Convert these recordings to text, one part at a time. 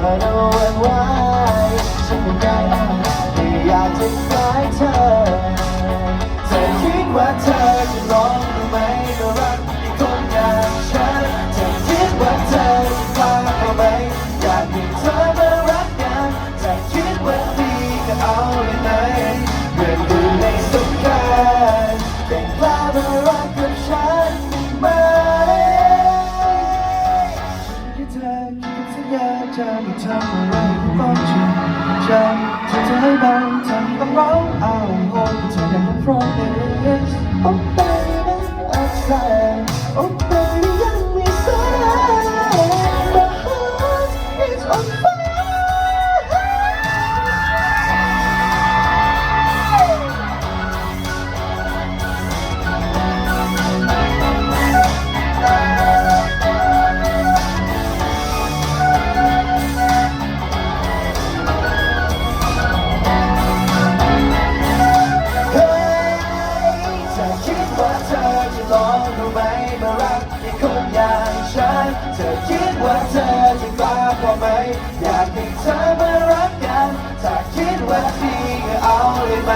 I know and you. ธอคิดว่าเธอจะลองดูไหมมารักอีกคนอย่างฉัน เธอคิดว่าเธอจะกล้าพอไหม อยากให้เธอมารักกัน ถ้าคิดว่าดีก็เอาเลยไหม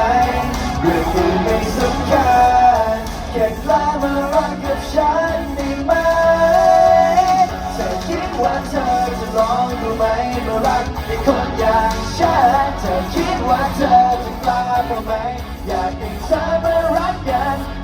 เรื่องอื่นไม่สำคัญแค่กล้ามารักกับฉันได้ไหมเธอคิดว่าเธอจะลองดูไหมมารักอีกคนอย่างฉัน เธอคิดว่าเธอจะกล้าพอไหม อยากให้เธอมา